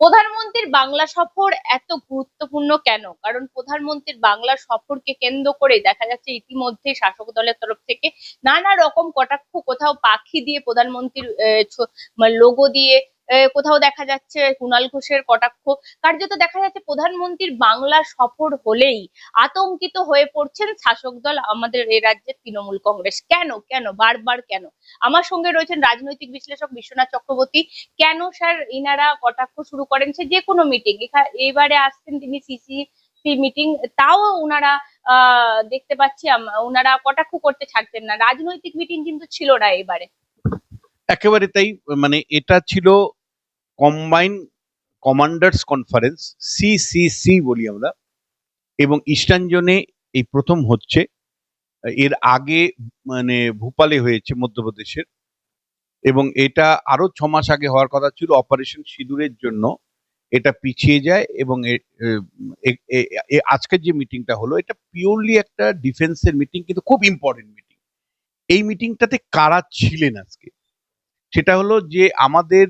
প্রধানমন্ত্রীর বাংলা সফর এত গুরুত্বপূর্ণ কেন? কারণ প্রধানমন্ত্রীর বাংলা সফরকে কেন্দ্র করে দেখা যাচ্ছে ইতিমধ্যে শাসক দলের তরফ থেকে নানা রকম কটাক্ষ কোথাও পাখি দিয়ে প্রধানমন্ত্রীর লোগো দিয়ে আহ, কোথাও দেখা যাচ্ছে কুণাল ঘোষের কটাক্ষ। কার্যত দেখা যাচ্ছে প্রধানমন্ত্রীর বাংলা সফর হলেই আতঙ্কিত হয়ে পড়ছেন শাসক দল আমাদের এই রাজ্যের তৃণমূল কংগ্রেস। কেন? কেন? বারবার কেন? আমার সঙ্গে রয়েছেন রাজনৈতিক বিশ্লেষক বিশ্বনাথ চক্রবর্তী। কেন স্যার ইনারা কটাক্ষ শুরু করেন? সে যে কোনো মিটিং এবারে আসছেন তিনি সিসি মিটিং তাও ওনারা দেখতে পাচ্ছি ওনারা কটাক্ষ করতে ছাড়ছেন না। রাজনৈতিক মিটিং কিন্তু ছিল না এবারে। একেবারে তাই মানে এটা ছিল কম্বাইন কমান্ডার্স কনফারেন্স সিসিসি বলি আমরা, এবং ইস্টার্ন জোনে এই প্রথম হচ্ছে, এর আগে মানে ভোপালে হয়েছে মধ্যপ্রদেশের, এবং এটা আরও ছ মাস আগে হওয়ার কথা ছিল অপারেশন সিঁদুরের জন্য, এটা পিছিয়ে যায় এবং আজকের যে মিটিংটা হলো, এটা পিওরলি একটা ডিফেন্সের মিটিং কিন্তু খুব ইম্পর্টেন্ট মিটিং এই মিটিংটাতে কারা ছিলেন আজকে? সেটা হলো যে আমাদের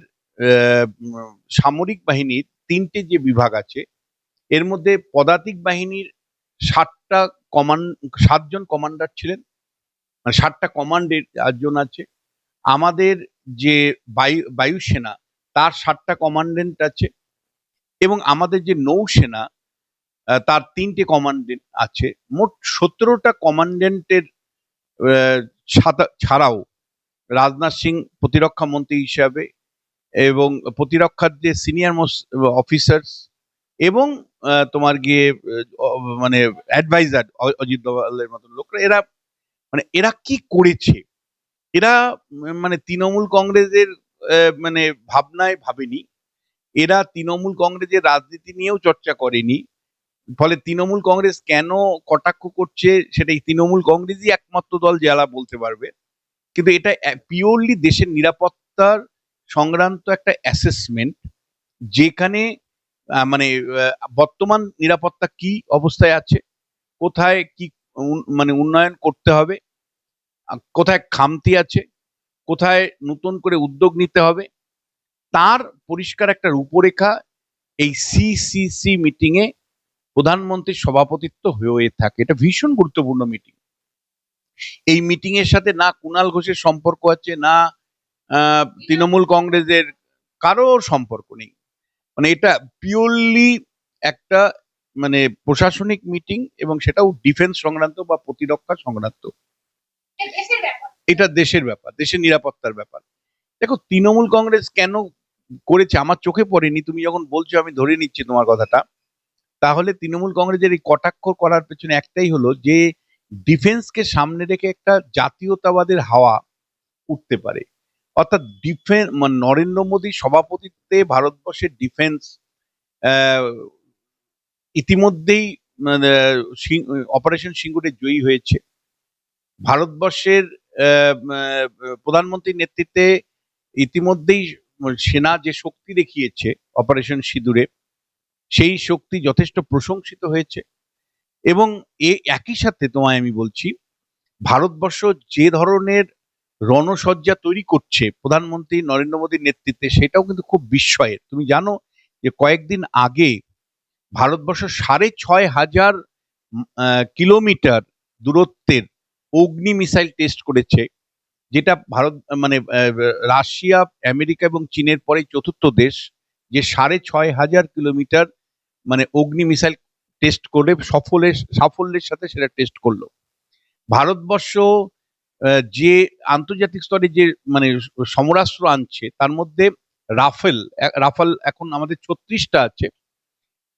সামরিক বাহিনীর তিনটে যে বিভাগ আছে, এর মধ্যে পদাতিক বাহিনীর ষাটটা কমান্ড সাতজন কমান্ডার ছিলেন মানে ষাটটা কমান্ডের চারজন আছে। আমাদের যে বায়ু, বায়ুসেনা, তার ষাটটা কমান্ডেন্ট আছে এবং আমাদের যে নৌসেনা তার তিনটে কমান্ডেন্ট আছে। মোট সতেরোটা কমান্ডেন্টের ছাড়াও রাজনাথ সিং প্রতিরক্ষা মন্ত্রী হিসাবে এবং প্রতিরক্ষার যে সিনিয়র মোস্ট অফিসার্স এবং তোমার গিয়ে মানে অ্যাডভাইজার অজিত দোভালের মতন লোকরা, এরা মানে এরা কি করেছে? এরা মানে তৃণমূল কংগ্রেসের মানে ভাবনায় ভাবেনি। এরা তৃণমূল কংগ্রেসের রাজনীতি নিয়েও চর্চা করেনি। ফলে তৃণমূল কংগ্রেস কেন কটাক্ষ করছে সেটাই তৃণমূল কংগ্রেসই একমাত্র দল যারা বলতে পারবে। কিন্তু এটা পিওরলি দেশের নিরাপত্তার সংক্রান্ত একটা অ্যাসেসমেন্ট যেখানে মানে বর্তমান নিরাপত্তা কি অবস্থায় আছে, কোথায় কি মানে উন্নয়ন করতে হবে কোথায় খামতি আছে, কোথায় নতুন করে উদ্যোগ নিতে হবে, তার পরিষ্কার একটা রূপরেখা এই সিসিসি মিটিং এ প্রধানমন্ত্রীর সভাপতিত্ব হয়ে থাকে। এটা ভীষণ গুরুত্বপূর্ণ মিটিং এই মিটিং এর সাথে না কুণাল ঘোষের সম্পর্ক আছে, না তৃণমূল কংগ্রেসের কারোর সম্পর্ক নেই। মানে এটা পিওরলি একটা মানে প্রশাসনিক মিটিং এবং সেটাও ডিফেন্স সংক্রান্ত বা প্রতিরক্ষা সংক্রান্ত। এটা দেশের ব্যাপার, দেশের নিরাপত্তার ব্যাপার। দেখো, তৃণমূল কংগ্রেস কেন করেছে? আমার চোখে পড়েনি। তুমি যখন বলছো, আমি ধরে নিচ্ছি তোমার কথাটা। তাহলে তৃণমূল কংগ্রেসের এই কটাক্ষ করার পেছনে একটাই হলো যে ডিফেন্সকে সামনে রেখে একটা জাতীয়তাবাদের হাওয়া উঠতে পারে। অর্থাৎ ডিফেন্স নরেন্দ্র মোদী সভাপতিত্বে ভারতবর্ষের ডিফেন্স ইতিমধ্যেই অপারেশন সিঙ্গুরে জয়ী হয়েছে। ভারতবর্ষের প্রধানমন্ত্রীর নেতৃত্বে ইতিমধ্যেই সেনা যে শক্তি দেখিয়েছে অপারেশন সিঁদুরে, সেই শক্তি যথেষ্ট প্রশংসিত হয়েছে। এবং এ একই সাথে তোমায় আমি বলছি, ভারতবর্ষ যে ধরনের রণসজ্জা তৈরি করছে প্রধানমন্ত্রী নরেন্দ্র মোদীর নেতৃত্বে, সেটাও কিন্তু খুব বিস্ময়ের। তুমি জানো যে কয়েকদিন আগে ভারতবর্ষ সাড়ে ছয় হাজার কিলোমিটার দূরত্বের অগ্নি মিসাইল টেস্ট করেছে, যেটা ভারত মানে রাশিয়া, আমেরিকা এবং চীনের পরে চতুর্থ দেশ, যে সাড়ে ছয় হাজার কিলোমিটার মানে অগ্নি মিসাইল টেস্ট করে সফলের সাফল্যের সাথে সেটা টেস্ট করল। ভারতবর্ষ যে আন্তর্জাতিক স্তরে যে মানে সমরাস্ত্র আনছে, তার মধ্যে রাফেল রাফাল এখন আমাদের ছত্রিশটা আছে।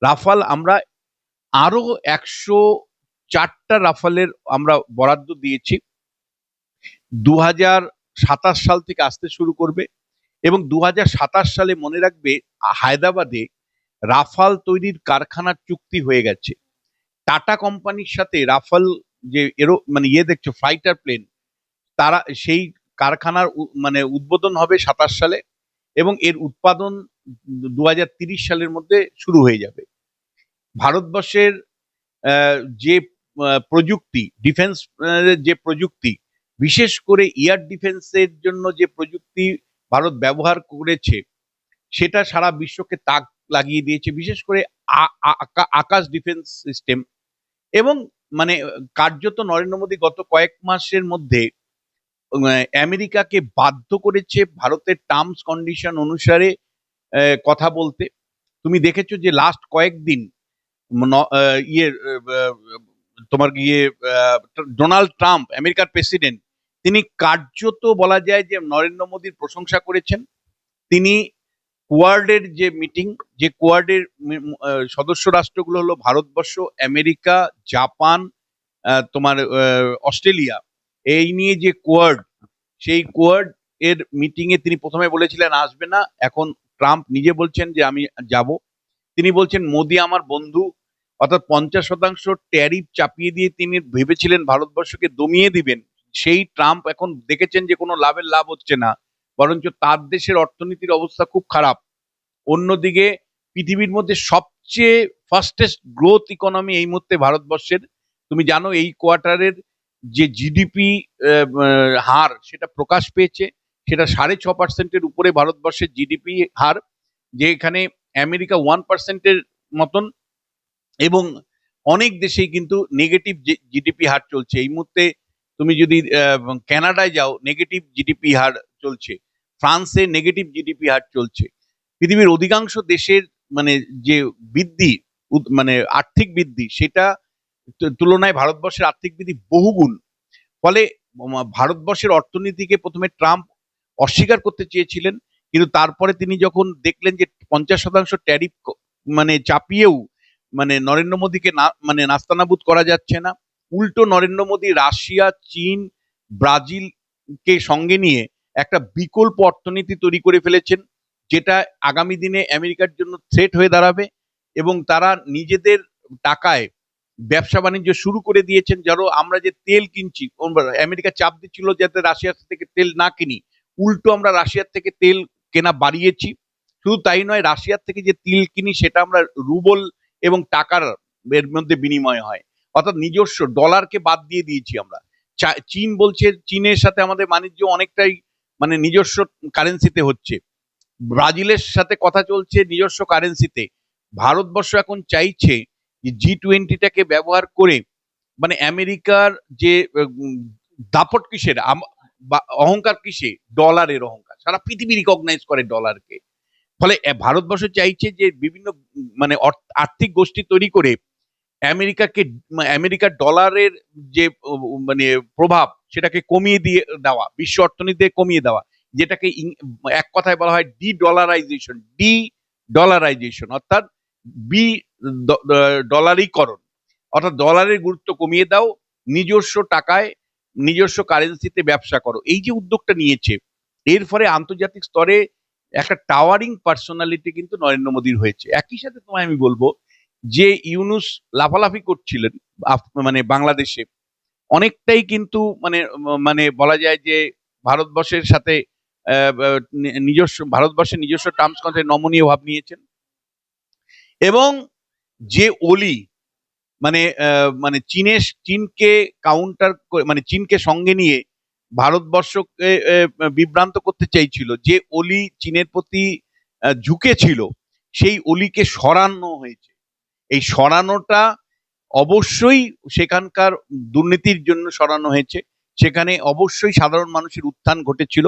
রাফাল আমরা আরও একশো চারটা রাফালের আমরা বরাদ্দ দিয়েছি। দু সাতাশ সাল থেকে আসতে শুরু করবে এবং দু সাতাশ সালে মনে রাখবে, হায়দ্রাবাদে রাফাল তৈরির কারখানার চুক্তি হয়ে গেছে। টাটা কোম্পানির সাথে রাফাল যে এরো মানে ইয়ে দেখছ, ফাইটার প্লেন তারা সেই কারখানার মানে উদ্বোধন হবে সাতাশ সালে এবং এর উৎপাদন দু সালের মধ্যে শুরু হয়ে যাবে। ভারতবর্ষের যে প্রযুক্তি ডিফেন্স যে প্রযুক্তি, বিশেষ করে এয়ার ডিফেন্সের জন্য যে প্রযুক্তি ভারত ব্যবহার করেছে, সেটা সারা বিশ্বকে তাক লাগিয়ে দিয়েছে, বিশেষ করে আকাশ ডিফেন্স সিস্টেম এবং মানে কার্যত নরেন্দ্র মোদী গত কয়েক মাসের মধ্যে আমেরিকাকে বাধ্য করেছে ভারতের টার্মস কন্ডিশন অনুসারে কথা বলতে। তুমি দেখেছ যে লাস্ট কয়েকদিন ইয়ে তোমার গিয়ে ডোনাল্ড ট্রাম্প আমেরিকার প্রেসিডেন্ট তিনি কার্যত বলা যায় যে নরেন্দ্র মোদীর প্রশংসা করেছেন। তিনি কোয়ার্ডের যে মিটিং যে কোয়ার্ডের সদস্য রাষ্ট্রগুলো হলো ভারতবর্ষ, আমেরিকা, জাপান তোমার অস্ট্রেলিয়া। এই নিয়ে যে কোয়ার্ড, সেই কোয়ার্ড এর মিটিং এ তিনি প্রথমে বলেছিলেন, আসবে না। এখন ট্রাম্প নিজে বলছেন যে, আমি যাব। তিনি বলছেন, মোদি আমার বন্ধু। অর্থাৎ পঞ্চাশ শতাংশ ট্যারিফ চাপিয়ে দিয়ে তিনি ভেবেছিলেন ভারতবর্ষকে দমিয়ে দিবেন। সেই ট্রাম্প এখন দেখেছেন যে, কোনো লাভের লাভ হচ্ছে না। বরঞ্চ তার দেশের অর্থনীতির অবস্থা খুব খারাপ। অন্যদিকে, পৃথিবীর মধ্যে সবচেয়ে ফাস্টেস্ট গ্রোথ ইকোনমি এই মুহূর্তে ভারতবর্ষের। তুমি জানো, এই কোয়ার্টারের যে জিডিপি হার সেটা প্রকাশ পেয়েছে সেটা সাড়ে ছ পার্সেন্টের উপরে ভারতবর্ষের জিডিপি হার যে এখানে আমেরিকা ওয়ান পার্সেন্টের মতন এবং অনেক দেশেই কিন্তু নেগেটিভ জিডিপি হার চলছে। এই মুহূর্তে তুমি যদি আহ, কানাডায় যাও নেগেটিভ জিডিপি হার চলছে। ফ্রান্সে নেগেটিভ জিডিপি হার চলছে। পৃথিবীর অধিকাংশ দেশের মানে যে বৃদ্ধি মানে আর্থিক বৃদ্ধি সেটা তুলনায় ভারতবর্ষের আর্থিক বৃদ্ধি বহুগুণ। ফলে ভারতবর্ষের অর্থনীতিকে প্রথমে ট্রাম্প অস্বীকার করতে চেয়েছিলেন, কিন্তু তারপরে তিনি যখন দেখলেন যে পঞ্চাশ শতাংশ ট্যারিফ মানে চাপিয়েও মানে নরেন্দ্র মোদীকে না মানে নাস্তানাবুদ করা যাচ্ছে না, উল্টো নরেন্দ্র মোদী রাশিয়া, চীন, ব্রাজিলকে সঙ্গে নিয়ে একটা বিকল্প অর্থনীতি তৈরি করে ফেলেছেন, যেটা আগামী দিনে আমেরিকার জন্য থ্রেট হয়ে দাঁড়াবে এবং তারা নিজেদের টাকায় ব্যবসা বাণিজ্য শুরু করে দিয়েছেন যারও আমরা যে তেল কিনছি আমেরিকা চাপ দিচ্ছিল যাতে রাশিয়ার থেকে তেল না কিনি। উল্টো আমরা রাশিয়ার থেকে তেল কেনা বাড়িয়েছি। শুধু তাই নয়, রাশিয়ার থেকে যে তেল কিনি সেটা আমরা রুবল এবং টাকার এর মধ্যে বিনিময় হয়। অর্থাৎ নিজস্ব ডলারকে বাদ দিয়ে দিয়েছি আমরা। চীন বলছে চীনের সাথে আমাদের বাণিজ্য অনেকটাই মানে নিজস্ব কারেন্সিতে হচ্ছে। ব্রাজিলের সাথে কথা চলছে নিজস্ব কারেন্সিতে ভারতবর্ষ এখন চাইছে জি টোয়েন্টিটাকে ব্যবহার করে মানে আমেরিকার যে দাপট কিসের? অহংকার কিসে? ডলারের অহংকার। সারা পৃথিবী রিকগনাইজ করে ডলারকে। ফলে ভারতবর্ষ চাইছে যে বিভিন্ন মানে আর্থিক গোষ্ঠী তৈরি করে আমেরিকাকে আমেরিকার ডলারের যে মানে প্রভাব সেটাকে কমিয়ে দিয়ে দেওয়া, বিশ্ব অর্থনীতিতে কমিয়ে দেওয়া, যেটাকে এক কথায় বলা হয় ডি ডলারাইজেশন ডি ডলারাইজেশন অর্থাৎ বি ডলারীকরণ অর্থাৎ ডলারের গুরুত্ব কমিয়ে দাও, নিজস্ব টাকায়, নিজস্ব কারেন্সিতে ব্যবসা করো। এই যে উদ্যোগটা নিয়েছে, এর ফলে আন্তর্জাতিক স্তরে একটা টাওয়ারিং পার্সোনালিটি কিন্তু নরেন্দ্র মোদীর হয়েছে। একই সাথে তোমায় আমি বলব যে ইউনুস লাফালাফি করছিলেন মানে বাংলাদেশে। অনেকটাই কিন্তু মানে মানে বলা যায় যে ভারতবর্ষের সাথে নিজস্ব, ভারতবর্ষের নিজস্ব টার্মস কন্ট্রাক্ট নমনীয় ভাব নিয়েছেন। এবং যে অলি মানে মানে চীনের চীনকে কাউন্টার মানে চীনকে সঙ্গে নিয়ে ভারতবর্ষকে বিভ্রান্ত করতে চাইছিল, যে অলি চীনের প্রতি ঝুঁকেছিল, সেই অলিকে সরানো হয়েছে। এই সরানোটা অবশ্যই সেখানকার দুর্নীতির জন্য সরানো হয়েছে। সেখানে অবশ্যই সাধারণ মানুষের উত্থান ঘটেছিল,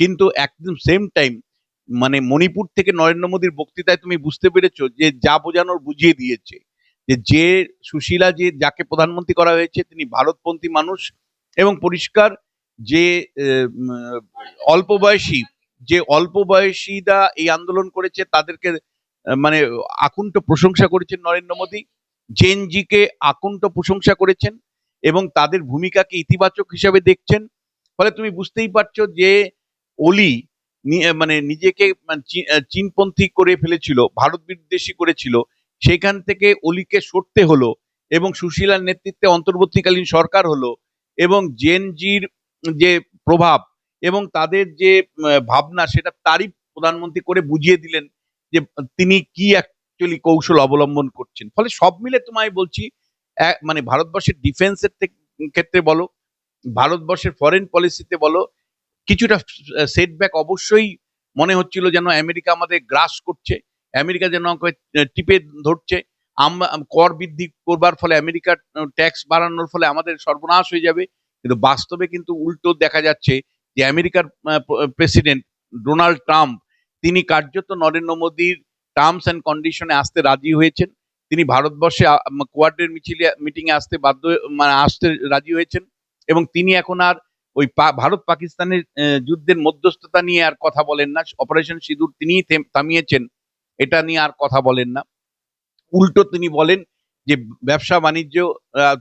কিন্তু একদম সেম টাইম মানে মণিপুর থেকে নরেন্দ্র মোদীর বক্তৃতায় তুমি বুঝতে পেরেছ যে যা বোঝানোর বুঝিয়ে দিয়েছে। যে যে সুশীলা যে, যাকে প্রধানমন্ত্রী করা হয়েছে, তিনি ভারতপন্থী মানুষ এবং পরিষ্কার যে অল্প বয়সী, যে অল্প বয়সীরা এই আন্দোলন করেছে, তাদেরকে মানে আকুণ্ঠ প্রশংসা করেছেন নরেন্দ্র মোদী। জেনজিকে আকুণ্ঠ প্রশংসা করেছেন এবং তাদের ভূমিকাকে ইতিবাচক হিসাবে দেখছেন। ফলে তুমি বুঝতেই পারছ যে অলি মানে নিজেকে মানে চীনপন্থী করে ফেলেছিল, ভারত বিদ্বেষী করেছিল, সেখান থেকে অলিকে সরতে হলো এবং সুশীলার নেতৃত্বে অন্তর্বর্তীকালীন সরকার হলো এবং জেনজির যে প্রভাব এবং তাদের যে ভাবনা সেটা তারই প্রধানমন্ত্রী করে বুঝিয়ে দিলেন যে তিনি কি অ্যাকচুয়ালি কৌশল অবলম্বন করছেন। ফলে সব মিলে তোমায় বলছি মানে ভারতবর্ষের ডিফেন্সের ক্ষেত্রে বলো, ভারতবর্ষের ফরেন পলিসিতে বলো কিছুটা সেটব্যাক অবশ্যই মনে হচ্ছিল যেন আমেরিকা আমাদের গ্রাস করছে। আমেরিকা যেন টিপে ধরছে। কর বৃদ্ধি করবার ফলে আমেরিকার ট্যাক্স বাড়ানোর ফলে আমাদের সর্বনাশ হয়ে যাবে। কিন্তু বাস্তবে কিন্তু উল্টো দেখা যাচ্ছে যে আমেরিকার প্রেসিডেন্ট ডোনাল্ড ট্রাম্প, তিনি কার্যত নরেন্দ্র মোদীর টার্মস অ্যান্ড কন্ডিশনে আসতে রাজি হয়েছেন। তিনি ভারতবর্ষে কোয়ার্ডের মিছিলে মিটিংয়ে আসতে বাধ্য মানে আসতে রাজি হয়েছেন। এবং তিনি এখন আর ওই ভারত পাকিস্তানের যুদ্ধের মধ্যস্থতা নিয়ে আর কথা বলেন না। অপারেশন সিঁদুর তিনিই থামিয়েছেন, এটা নিয়ে আর কথা বলেন না। উল্টো তিনি বলেন যে, ব্যবসা বাণিজ্য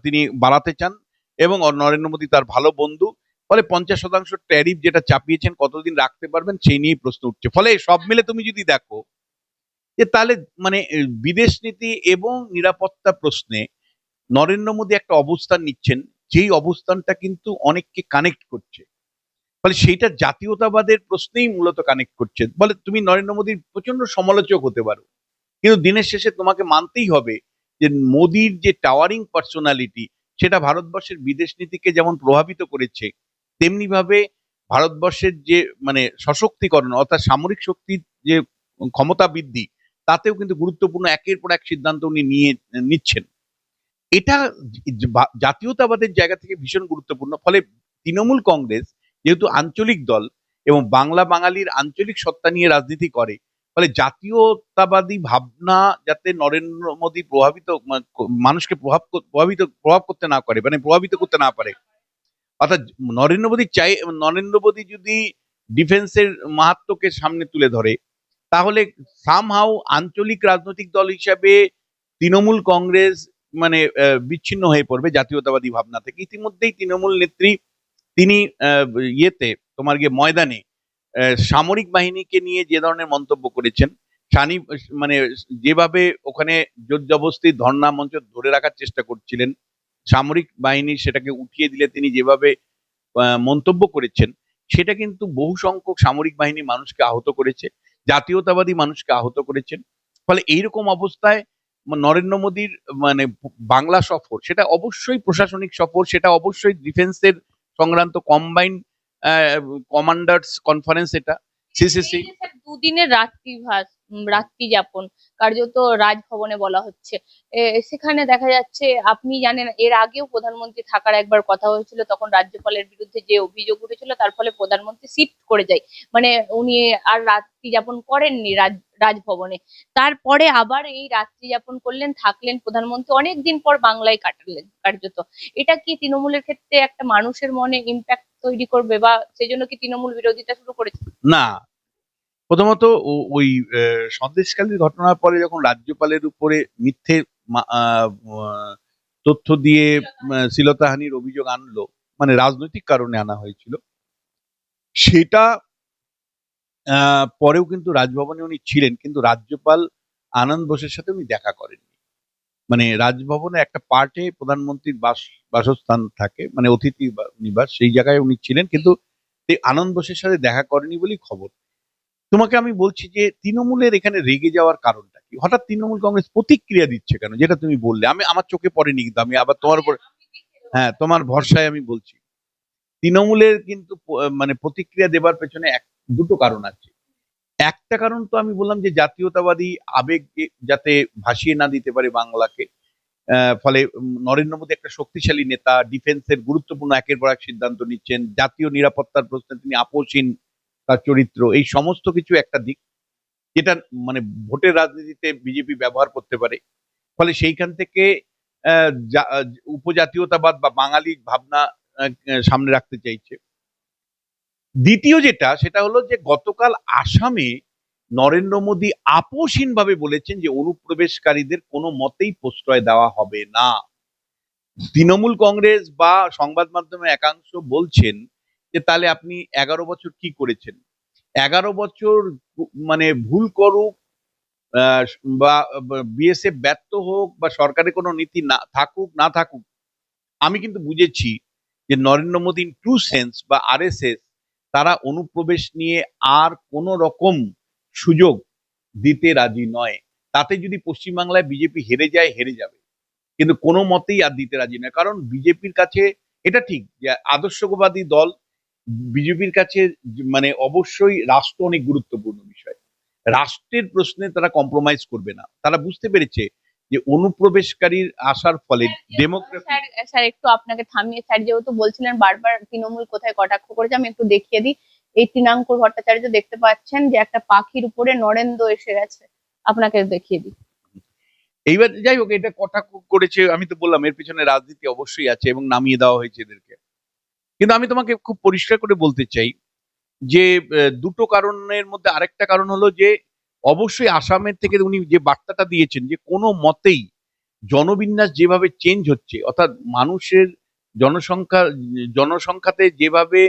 তিনি বাড়াতে চান এবং নরেন্দ্র মোদী তার ভালো বন্ধু। ফলে পঞ্চাশ শতাংশ ট্যারিফ যেটা চাপিয়েছেন, কতদিন রাখতে পারবেন, সেই নিয়েই প্রশ্ন উঠছে। ফলে সব মিলে তুমি যদি দেখো যে, তাহলে মানে বিদেশ নীতি এবং নিরাপত্তা প্রশ্নে নরেন্দ্র মোদী একটা অবস্থান নিচ্ছেন। যেই অবস্থানটা কিন্তু অনেককে কানেক্ট করছে। ফলে সেইটা জাতীয়তাবাদের প্রশ্নেই মূলত কানেক্ট করছে। বলে তুমি নরেন্দ্র মোদীর প্রচণ্ড সমালোচক হতে পারো। কিন্তু দিনের শেষে তোমাকে মানতেই হবে যে মোদির যে টাওয়ারিং পার্সোনালিটি সেটা ভারতবর্ষের বিদেশ নীতিকে যেমন প্রভাবিত করেছে তেমনি ভাবে ভারতবর্ষের যে মানে সশক্তিকরণ অর্থাৎ সামরিক শক্তির যে ক্ষমতা বৃদ্ধি, তাতেও কিন্তু গুরুত্বপূর্ণ একের পর এক সিদ্ধান্ত উনি নিয়ে, নিচ্ছেন। এটা জাতীয়তাবাদের জায়গা থেকে ভীষণ গুরুত্বপূর্ণ। ফলে তৃণমূল কংগ্রেস যেহেতু আঞ্চলিক দল এবং বাংলা বাঙালির আঞ্চলিক সত্তা নিয়ে রাজনীতি করে, ফলে জাতীয়তাবাদী ভাবনা যাতে নরেন্দ্র মোদী প্রভাবিত মানুষকে প্রভাব প্রভাবিত, প্রভাব করতে না করে মানে প্রভাবিত করতে না পারে, অর্থাৎ নরেন্দ্র মোদী চাই, নরেন্দ্র মোদী যদি ডিফেন্সের মাহাত্মকে সামনে তুলে ধরে, তাহলে সামহাউ আঞ্চলিক রাজনৈতিক দল হিসাবে তৃণমূল কংগ্রেস মানে বিচ্ছিন্ন হয়ে পড়বে জাতীয়তাবাদী ভাবনা থেকে। ইতিমধ্যেই তৃণমূল নেত্রী তিনি ইয়েতে, তোমার গিয়ে ময়দানে সামরিক বাহিনীকে নিয়ে যে ধরনের মন্তব্য করেছেন, সানি মানে যেভাবে ওখানে জোর জবস্তি ধর্ণা মঞ্চ ধরে রাখার চেষ্টা করছিলেন, সামরিক বাহিনী সেটাকে উঠিয়ে দিলে তিনি যেভাবে মন্তব্য করেছেন, সেটা কিন্তু বহু সংখ্যক সামরিক বাহিনী মানুষকে আহত করেছে, জাতীয়তাবাদী মানুষকে আহত করেছেন। ফলে এইরকম অবস্থায় নরেন্দ্র মোদীর মানে বাংলা সফর সেটা অবশ্যই প্রশাসনিক সফর সেটা অবশ্যই ডিফেন্সের সংক্রান্ত কম্বাইন কমান্ডার্স কনফারেন্স এটা সিসিসি দুদিনের উম, রাত্রি যাপন কার্যত রাজভবনে বলা হচ্ছে সেখানে দেখা যাচ্ছে আপনি জানেন এর আগেও প্রধানমন্ত্রী থাকার একবার কথা হয়েছিল তখন রাজ্যপালের বিরুদ্ধে যে অভিযোগ উঠেছিল তার ফলে প্রধানমন্ত্রী শিফট করে যায়। মানে উনি আর রাত্রি যাপন করেননি রাজ রাজভবনে। তারপরে আবার এই রাত্রি যাপন করলেন থাকলেন প্রধানমন্ত্রী। অনেক দিন পর বাংলায় কাটালেন কার্যত। এটা কি তৃণমূলের ক্ষেত্রে একটা মানুষের মনে ইম্প্যাক্ট তৈরি করবে বা সেই জন্য কি তৃণমূল বিরোধিতা শুরু করেছে? না। প্রথমত ওই আহ, সন্দেশখালীর ঘটনার পরে যখন রাজ্যপালের উপরে মিথ্যে তথ্য দিয়ে শ্লীলতাহানির অভিযোগ আনলো মানে রাজনৈতিক কারণে আনা হয়েছিল সেটা পরেও কিন্তু রাজভবনে উনি ছিলেন, কিন্তু রাজ্যপাল আনন্দ বোসের সাথে উনি দেখা করেননি। মানে রাজভবনে একটা পার্টে প্রধানমন্ত্রীর বাস, বাসস্থান থাকে মানে অতিথি নিবাস, সেই জায়গায় উনি ছিলেন, কিন্তু আনন্দ বোসের সাথে দেখা করেনি বলেই খবর। তোমাকে আমি বলছি যে তৃণমূলের এখানে রেগে যাওয়ার কারণটা কি? হঠাৎ তৃণমূল কংগ্রেস প্রতিক্রিয়া দিচ্ছে কেন? যেটা তুমি বললে। আমি, আমার চোখে পড়েনি কিন্তু আমি, আবার তোমার উপর হ্যাঁ তোমার ভরসায় আমি বলছি। তৃণমূলের কিন্তু মানে প্রতিক্রিয়া দেবার পেছনে এক দুটো কারণ আছে। একটা কারণ তো আমি বললাম যে জাতীয়তাবাদী আবেগ যাতে ভাসিয়ে না দিতে পারে বাংলাকে ফলে নরেন্দ্র মোদী একটা শক্তিশালী নেতা ডিফেন্সের গুরুত্বপূর্ণ একের পর এক সিদ্ধান্ত নিচ্ছেন, জাতীয় নিরাপত্তার প্রশ্নে তিনি আপোষহীন তার চরিত্র, এই সমস্ত কিছু একটা দিক যেটা মানে ভোটের রাজনীতিতে বিজেপি ব্যবহার করতে পারে। ফলে সেইখান থেকে উপজাতীয়তাবাদ বা বাঙালি ভাবনা সামনে রাখতে চাইছে। দ্বিতীয় যেটা, সেটা হলো যে গতকাল আসামে নরেন্দ্র মোদী আপোষহীন ভাবে বলেছেন যে অনুপ্রবেশকারীদের কোনো মতেই প্রশ্রয় দেওয়া হবে না। তৃণমূল কংগ্রেস বা সংবাদ মাধ্যমে একাংশ বলছেন যে তাহলে আপনি এগারো বছর কি করেছেন? এগারো বছর মানে ভুল করুক বা বিএসএফ ব্যর্থ হোক বা সরকারের কোনো নীতি না থাকুক না থাকুক, আমি কিন্তু বুঝেছি যে নরেন্দ্র মোদী ট্রু সেন্স বা আরএসএস তারা অনুপ্রবেশ নিয়ে আর কোনো রকম সুযোগ দিতে রাজি নয়। তাতে যদি পশ্চিমবাংলায় বিজেপি হেরে যায়, হেরে যাবে। কিন্তু কোনো মতেই আর দিতে রাজি নয়। কারণ বিজেপির কাছে এটা ঠিক যে আদর্শবাদী দল বিজেপির কাছে মানে অবশ্যই রাষ্ট্র অনেক গুরুত্বপূর্ণ বিষয়। রাষ্ট্রের প্রশ্নে তারা কম্প্রোমাইজ করবে না। তারা বুঝতে পেরেছে যে অনুপ্রবেশকারীর আসার ফলে স্যার একটু আপনাকে থামিয়ে স্যার যেহেতু বলছিলেন বারবার তৃণমূল কোথায় কটাক্ষ করেছে আমি একটু দেখিয়ে দিই। এই তৃণাঙ্কুর ভট্টাচার্য দেখতে পাচ্ছেন যে একটা পাখির উপরে নরেন্দ্র এসে গেছে। আপনাকে দেখিয়ে দিই। এইবার যাই হোক এটা কটাক্ষ করেছে আমি তো বললাম এর পিছনে রাজনীতি অবশ্যই আছে এবং নামিয়ে দেওয়া হয়েছে এদেরকে। কিন্তু আমি তোমাকে খুব পরিষ্কার করে বলতে চাই যে দুটো কারণের মধ্যে আরেকটা কারণ হলো যে অবশ্যই আসামের থেকে উনি যে বার্তাটা দিয়েছেন যে কোনো মতেই জনবিন্যাস যেভাবে চেঞ্জ হচ্ছে অর্থাৎ মানুষের জনসংখ্যা জনসংখ্যাতে যেভাবে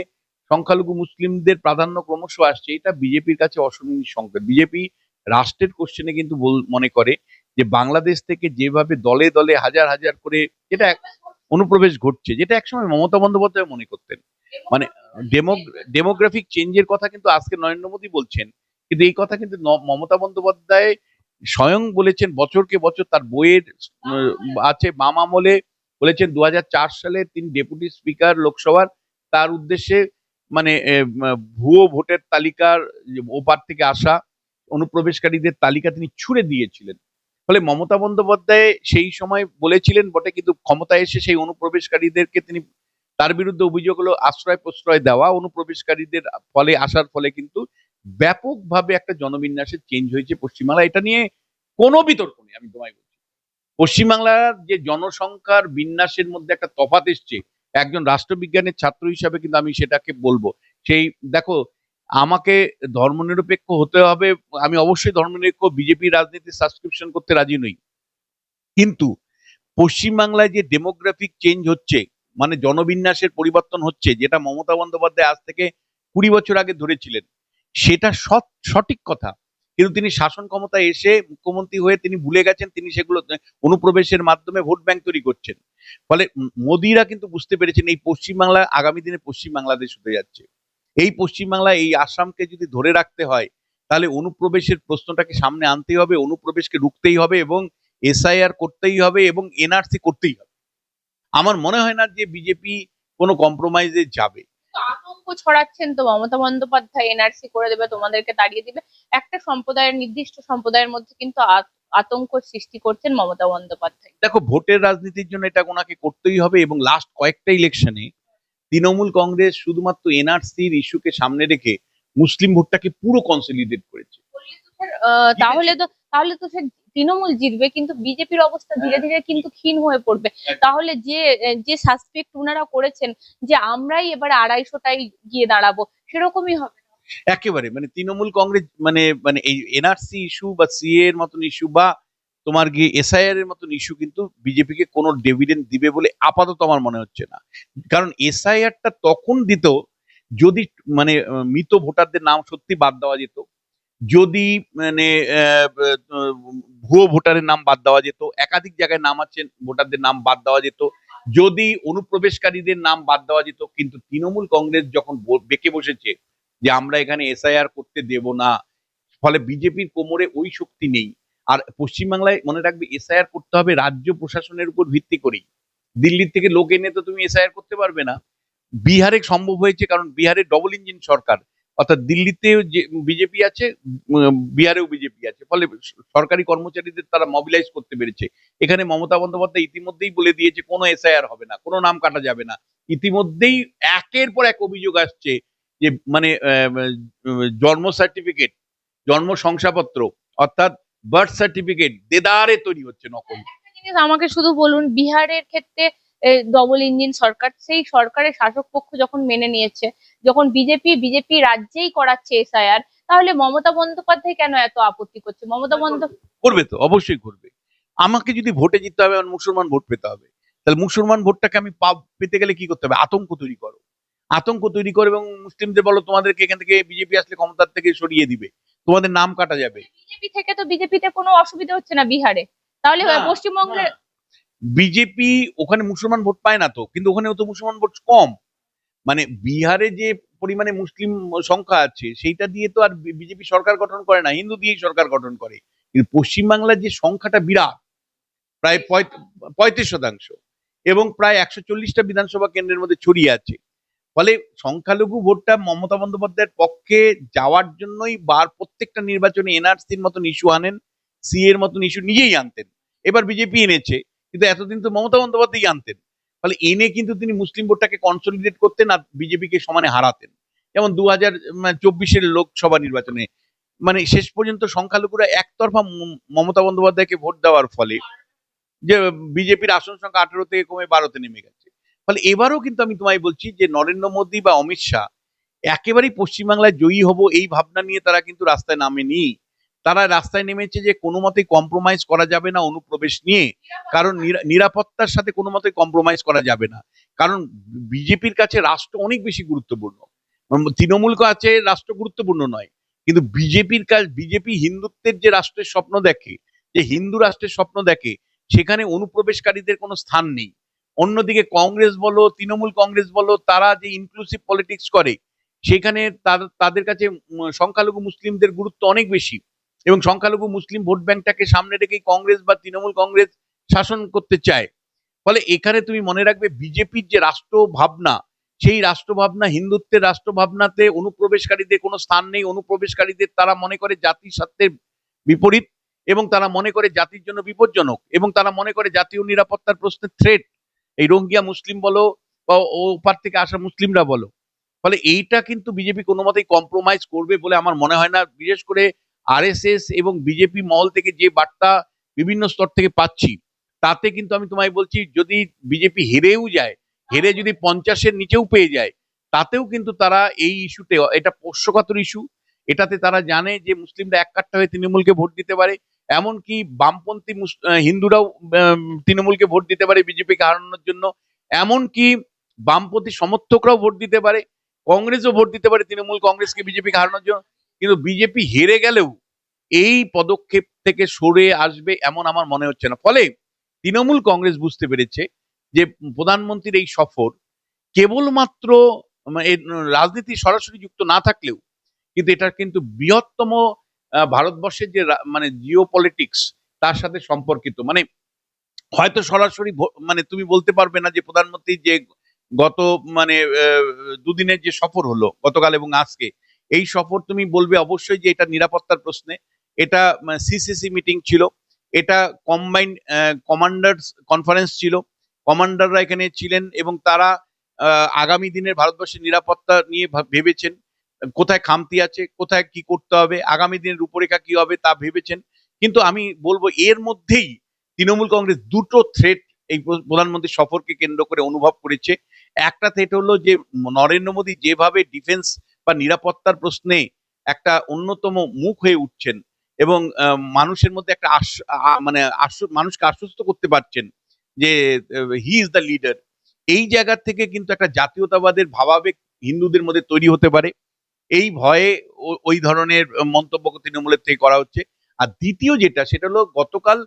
সংখ্যালঘু মুসলিমদের প্রাধান্য ক্রমশ আসছে এটা বিজেপির কাছে অশনীয় সংকেত। বিজেপি রাষ্ট্রের কোশ্চেনে কিন্তু মনে করে যে বাংলাদেশ থেকে যেভাবে দলে দলে হাজার হাজার করে যেটা এক- অনুপ্রবেশ ঘটছে যেটা একসময় মমতা বন্দ্যোপাধ্যায় মনে করতেন। মানে ডেমোগ্রাফিক চেঞ্জের কথা কিন্তু আজকে নরেন্দ্র মোদী বলছেন কিন্তু এই কথা কিন্তু মমতা বন্দ্যোপাধ্যায় স্বয়ং বলেছেন বছরকে বছর তার বইয়ের আছে বাম আমলে বলেছেন দু হাজার চার সালে তিনি ডেপুটি স্পিকার লোকসভার। তার উদ্দেশ্যে মানে ভুয়ো ভোটের তালিকার ওপার থেকে আসা অনুপ্রবেশকারীদের তালিকা তিনি ছুড়ে দিয়েছিলেন। ফলে মমতা বন্দ্যোপাধ্যায় সেই সময় বলেছিলেন বটে কিন্তু ক্ষমতায় এসে সেই অনুপ্রবেশকারীদেরকে তিনি তার বিরুদ্ধে অভিযোগ হলো আশ্রয় প্রশ্রয় দেওয়া। অনুপ্রবেশকারীদের ফলে আসার ফলে কিন্তু ব্যাপকভাবে একটা জনবিন্যাসের চেঞ্জ হয়েছে পশ্চিমবাংলা এটা নিয়ে কোনো বিতর্ক নেই, আমি তোমায় বলছি। পশ্চিমবাংলার যে জনসংখ্যার বিন্যাসের মধ্যে একটা তফাত এসছে, একজন রাষ্ট্রবিজ্ঞানের ছাত্র হিসাবে কিন্তু আমি সেটাকে বলব। সেই, দেখো, আমাকে ধর্মনিরপেক্ষ হতে হবে, আমি অবশ্যই ধর্মনিরপেক্ষ, বিজেপি রাজনীতি সাবস্ক্রিপশন করতে রাজি নই। কিন্তু পশ্চিমবাংলায় যে ডেমোগ্রাফিক চেঞ্জ হচ্ছে মানে জনবিন্যাসের পরিবর্তন হচ্ছে, যেটা মমতা বন্দ্যোপাধ্যায় আজ থেকে কুড়ি বছর আগে ধরেছিলেন সেটা সৎ, সঠিক কথা। কিন্তু তিনি শাসন ক্ষমতায় এসে মুখ্যমন্ত্রী হয়ে তিনি ভুলে গেছেন, তিনি সেগুলো অনুপ্রবেশের মাধ্যমে ভোট ব্যাংক তৈরি করছেন। ফলে মোদিরা কিন্তু বুঝতে পেরেছেন এই পশ্চিমবাংলা আগামী দিনে পশ্চিম বাংলাদেশ হতে যাচ্ছে। এই পশ্চিমবাংলা, এই আসামকে যদি ধরে রাখতে হয়, তাহলে অনুপ্রবেশের প্রশ্নটাকে সামনে আনতেই হবে, অনুপ্রবেশকে রুখতেই হবে এবং এসআইআর করতেই হবে এবং এনআরসি করতেই হবে। আমার মনে হয় না যে বিজেপি কোনো কম্প্রোমাইজে যাবে। আতঙ্ক ছড়াচ্ছেন তো মমতা বন্দ্যোপাধ্যায় এনআরসি করে দেবে তোমাদেরকে তাড়িয়ে দিবে। একটা সম্প্রদায়ের নির্দিষ্ট সম্প্রদায়ের মধ্যে কিন্তু আতঙ্ক সৃষ্টি করছেন মমতা বন্দ্যোপাধ্যায়। দেখো ভোটের রাজনীতির জন্য এটা ওনাকে করতেই হবে এবং লাস্ট কয়েকটা ইলেকশনে তৃণমূল কংগ্রেস শুধুমাত্র এনআরসির ইস্যুকে সামনে রেখে মুসলিম ভোটটাকে পুরো কনসলিডেট করেছে। তাহলে তো তাহলে তো সে তৃণমূল জিতবে কিন্তু বিজেপির অবস্থা ধীরে ধীরে কিন্তু ক্ষীণ হয়ে পড়বে। তাহলে যে যে সাসপেক্ট ওনারা করেছেন যে আমরাই এবারে আড়াইশোটাই গিয়ে দাঁড়াবো সেরকমই হবে একেবারে মানে তৃণমূল কংগ্রেস মানে মানে এই এনআরসি ইস্যু বা সিএ এর মতন ইস্যু বা তোমার গিয়ে এসআইআর এর মতন ইস্যু কিন্তু বিজেপিকে কোনো ডিভিডেন্ড দিবে বলে আপাতত আমার মনে হচ্ছে না। কারণ এসআইআরটা তখন দিত যদি মানে মৃত ভোটারদের নাম সত্যি বাদ দেওয়া যেত যদি মানে ভুয়ো ভোটারের নাম বাদ দেওয়া যেত, একাধিক জায়গায় নাম আছে, ভোটারদের নাম বাদ দেওয়া যেত, যদি অনুপ্রবেশকারীদের নাম বাদ দেওয়া যেত, কিন্তু তৃণমূল কংগ্রেস যখন বেঁকে বসেছে যে আমরা এখানে এসআইআর করতে দেব না, ফলে বিজেপির কোমরে ওই শক্তি নেই, আর পশ্চিমবাংলায় মনে রাখবে এসআইআর করতে হবে রাজ্য প্রশাসনের উপর ভিত্তি করেই। দিল্লির থেকে লোক এনে তো তুমি এসআইআর করতে পারবে না। বিহারে সম্ভব হয়েছে কারণ বিহারে ডবল ইঞ্জিন সরকার অর্থাৎ দিল্লিতেও যে বিজেপি আছে বিহারেও বিজেপি আছে। ফলে সরকারি কর্মচারীদের তারা মবিলাইজ করতে পেরেছে। এখানে মমতা বন্দ্যোপাধ্যায় ইতিমধ্যেই বলে দিয়েছে, কোনো এসআইআর হবে না, কোনো নাম কাটা যাবে না। ইতিমধ্যেই একের পর এক অভিযোগ আসছে যে মানে জন্ম সার্টিফিকেট জন্ম শংসাপত্র, অর্থাৎ বার্থ সার্টিফিকেট দেদারে তৈরি হচ্ছে নকল। আমাকে শুধু বলুন, বিহারের ক্ষেত্রে ডবল ইঞ্জিন সরকার সেই সরকারের শাসক পক্ষ যখন মেনে নিয়েছে যখন বিজেপি বিজেপি রাজ্যেই করাচ্ছে এসআইআর তাহলে মমতা বন্দ্যোপাধ্যায় কেন এত আপত্তি করছে? মমতা বন্দ্যোপাধ্যায় করবে তো অবশ্যই করবে। আমাকে যদি ভোটে জিততে হবে আমার মুসলমান ভোট পেতে হবে। তাহলে মুসলমান ভোটটাকে আমি পেতে গেলে কি করতে হবে? আতঙ্ক তৈরি করো। আতঙ্ক তৈরি করো এবং মুসলিমদের বলো তোমাদেরকে এখান থেকে বিজেপি আসলে ক্ষমতার থেকে সরিয়ে দিবে। তোমাদের নাম কাটা যাবে। বিজেপি থেকে তো বিজেপিতে কোনো অসুবিধা হচ্ছে না বিহারে। তাহলে না, পশ্চিমবঙ্গে বিজেপি ওখানে মুসলমান ভোট পায় না তো, কিন্তু ওখানেও তো মুসলমান ভোট কম। মানে বিহারে যে পরিমাণে মুসলিম সংখ্যা আছে, সেইটা দিয়ে তো আর বিজেপি সরকার গঠন করে না, হিন্দু দিয়েই সরকার গঠন করে। কিন্তু পশ্চিমবাংলার যে সংখ্যাটা বিরাট, প্রায় পঁয়ত্রিশ শতাংশ, এবং প্রায় একশো চল্লিশটা বিধানসভা কেন্দ্রের মধ্যে ছড়িয়ে আছে। ফলে সংখ্যালঘু ভোটটা মমতা বন্দ্যোপাধ্যায়ের পক্ষে যাওয়ার জন্যই বার প্রত্যেকটা নির্বাচনে এনআরসির মতন ইস্যু আনেন সি এর মতন ইস্যু নিজেই আনতেন। এবার বিজেপি এনেছে। কিন্তু এতদিন তো মমতা বন্দ্যোপাধ্যায় আনতেন। ফলে এনে কিন্তু তিনি মুসলিম ভোটটাকে কনসলিডেট করতেন আর বিজেপিকে সমানে হারাতেন। যেমন দু হাজার চব্বিশের লোকসভা নির্বাচনে মানে শেষ পর্যন্ত সংখ্যালঘুরা একতরফা মমতা বন্দ্যোপাধ্যায়কে ভোট দেওয়ার ফলে যে বিজেপির আসন সংখ্যা আঠেরো থেকে কমে বারোতে নেমে গেছে। ফলে এবারও কিন্তু আমি তোমায় বলছি যে নরেন্দ্র মোদী বা অমিত শাহ একেবারেই পশ্চিমবাংলায় জয়ী হব এই ভাবনা নিয়ে তারা কিন্তু রাস্তায় নামেনি। তারা রাস্তায় নেমেছে যে কোনো মতেই কম্প্রোমাইজ করা যাবে না অনুপ্রবেশ নিয়ে। কারণ নিরাপত্তার সাথে কোনো মতে কম্প্রোমাইজ করা যাবে না। কারণ বিজেপির কাছে রাষ্ট্র অনেক বেশি গুরুত্বপূর্ণ। তৃণমূল কাছে রাষ্ট্র গুরুত্বপূর্ণ নয়। কিন্তু বিজেপির কাজ, বিজেপি হিন্দুত্বের যে রাষ্ট্রের স্বপ্ন দেখে, যে হিন্দু রাষ্ট্রের স্বপ্ন দেখে, সেখানে অনুপ্রবেশকারীদের কোনো স্থান নেই। অন্যদিকে কংগ্রেস বলো, তৃণমূল কংগ্রেস বলো, তারা যে ইনক্লুসিভ পলিটিক্স করে, সেখানে তাদের কাছে সংখ্যালঘু মুসলিমদের গুরুত্ব অনেক বেশি। এবং সংখ্যালঘু মুসলিম ভোট ব্যাংকটাকে সামনে রেখেই কংগ্রেস বা তৃণমূল কংগ্রেস শাসন করতে চায়। ফলে এখানে তুমি মনে রাখবে, বিজেপির যে রাষ্ট্র ভাবনা সেই রাষ্ট্র ভাবনা হিন্দুত্বের রাষ্ট্র ভাবনাতে অনুপ্রবেশকারীদের কোনো স্থান নেই। অনুপ্রবেশকারীদের তারা মনে করে জাতির স্বার্থের বিপরীত এবং তারা মনে করে জাতির জন্য বিপজ্জনক এবং তারা মনে করে জাতীয় নিরাপত্তার প্রশ্নে থ্রেট এই রোহিঙ্গিয়া মুসলিম বলো বা ওপার থেকে আসা মুসলিমরা বলো। ফলে এইটা কিন্তু বিজেপি কোনো মতেই কম্প্রোমাইজ করবে বলে আমার মনে হয় না। বিশেষ করে আরএসএস এবং বিজেপি মহল থেকে যে বার্তা বিভিন্ন স্তর থেকে পাচ্ছি, তাতে কিন্তু আমি তোমায় বলছি, যদি বিজেপি হেরেও যায়, হেরে যদি পঞ্চাশের নিচেও পেয়ে যায়, তাতেও কিন্তু তারা এই ইস্যুতে, এটা পোষ্যকাতর ইস্যু। এটাতে তারা জানে যে মুসলিমরা এক হয়ে তৃণমূলকে ভোট দিতে পারে, এমনকি বামপন্থী হিন্দুরাও তৃণমূলকে ভোট দিতে পারে বিজেপিকে হারানোর জন্য। এমনকি বামপন্থী সমর্থকরাও ভোট দিতে পারে, কংগ্রেসও ভোট দিতে পারে তৃণমূল কংগ্রেসকে বিজেপিকে হারানোর জন্য। কিন্তু বিজেপি হেরে গেলেও এই পদক্ষেপ থেকে সরে আসবে এমন আমার মনে হচ্ছে না। ফলে তৃণমূল কংগ্রেস বুঝতে পেরেছে যে প্রধানমন্ত্রীর এই সফর কেবলমাত্র রাজনীতি সরাসরি যুক্ত না থাকলেও কিন্তু এটা কিন্তু বৃহত্তম ভারতবর্ষের যে মানে জিও পলিটিক্স তার সাথে সম্পর্কিত। মানে হয়তো সরাসরি মানে তুমি বলতে পারবে না যে প্রধানমন্ত্রী যে গত মানে দুদিনের যে সফর হলো গতকাল এবং আজকে এই সফর তুমি বলবে অবশ্যই যে এটা নিরাপত্তার প্রশ্নে। এটা সিসিসি মিটিং ছিল। এটা কম্বাইন্ড কমান্ডার্স কনফারেন্স ছিল। কমান্ডাররা এখানে ছিলেন এবং তারা আগামী দিনের ভারতবর্ষের নিরাপত্তা নিয়ে ভাব- ভেবেছেন। কোথায় খামতি আছে, কোথায় কি করতে হবে, আগামী দিনের রূপরেখা কি হবে তা ভেবেছেন। কিন্তু আমি বলব এর মধ্যেই তৃণমূল কংগ্রেস দুটো থ্রেট এই প্র- প্রধানমন্ত্রী সফরকে কেন্দ্র করে অনুভব করেছে। একটা থ্রেট হলো যে, নরেন্দ্র মোদী যেভাবে ডিফেন্স বা নিরাপত্তার প্রশ্নে একটা অন্যতম মুখ হয়ে উঠছেন এবং মানুষের মধ্যে একটা মানে মানুষকে আশ্বস্ত করতে পারছেন যে হি ইজ দ্য লিডার এই জায়গা থেকে কিন্তু একটা জাতীয়তাবাদের ভাবাবেগ হিন্দুদের মধ্যে তৈরি হতে পারে। এই ভয়ে ওই ধরনের মন্তব্য তৃণমূলের থেকে করা হচ্ছে। আর দ্বিতীয় যেটা, সেটা হলো গতকাল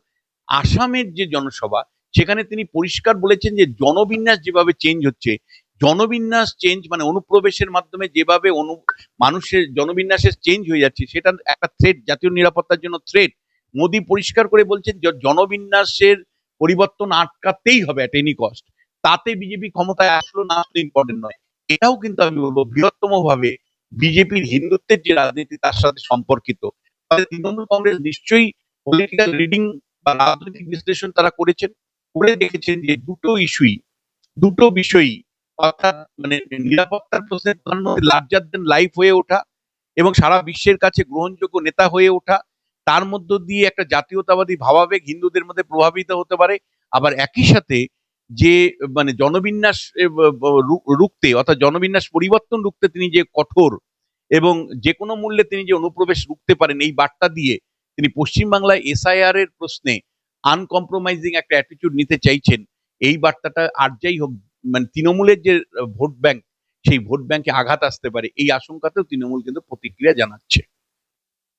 আসামের যে জনসভা, সেখানে তিনি পরিষ্কার বলেছেন যে, জনবিন্যাস যেভাবে চেঞ্জ হচ্ছে জনবিন্যাস চেঞ্জ মানে অনুপ্রবেশের মাধ্যমে যেভাবে অনু, মানুষের জনবিন্যাসের চেঞ্জ হয়ে যাচ্ছে, সেটা একটা থ্রেট জাতীয় নিরাপত্তার জন্য থ্রেট মোদী পরিষ্কার করে বলছেন জনবিন্যাসের পরিবর্তন আটকাতেই হবে অ্যাট এনি কস্ট তাতে বিজেপি ক্ষমতায় আসলো না, আসলো ইম্পর্টেন্ট নয়। এটাও কিন্তু আমি বলব বৃহত্তম ভাবে বিজেপির হিন্দুত্বের যে রাজনীতি, তার সাথে সম্পর্কিত। তৃণমূল কংগ্রেস নিশ্চয়ই পলিটিক্যাল রিডিং বা রাজনৈতিক বিশ্লেষণ তারা করেছেন। করে দেখেছেন যে দুটো ইস্যুই দুটো বিষয়ই অর্থাৎ মানে নিরাপত্তার প্রশ্নে প্রধানমন্ত্রী লার্জার দেন লাইফ হয়ে ওঠা এবং সারা বিশ্বের কাছে গ্রহণযোগ্য নেতা হয়ে ওঠা। তার মধ্য দিয়ে একটা জাতীয়তাবাদী ভাবাবেগ হিন্দুদের মধ্যে প্রভাবিত হতে পারে। আবার একই সাথে যে মানে জনবিন্যাস রুখতে অর্থাৎ জনবিন্যাস পরিবর্তন রুখতে তিনি যে কঠোর এবং যে কোনো মূল্যে তিনি যে অনুপ্রবেশ রুখতে পারেন এই বার্তা দিয়ে তিনি পশ্চিমবাংলায় এসআইআর এর প্রশ্নে আনকম্প্রোমাইজিং একটা অ্যাটিটিউড নিতে চাইছেন। এই বার্তাটা আর যাই হোক মানে তৃণমূলের যে ভোট ব্যাংক, সেই ভোট ব্যাংকে আঘাত আসতে পারে, এই আশঙ্কাতেও তৃণমূল কিন্তু প্রতিক্রিয়া জানাচ্ছে।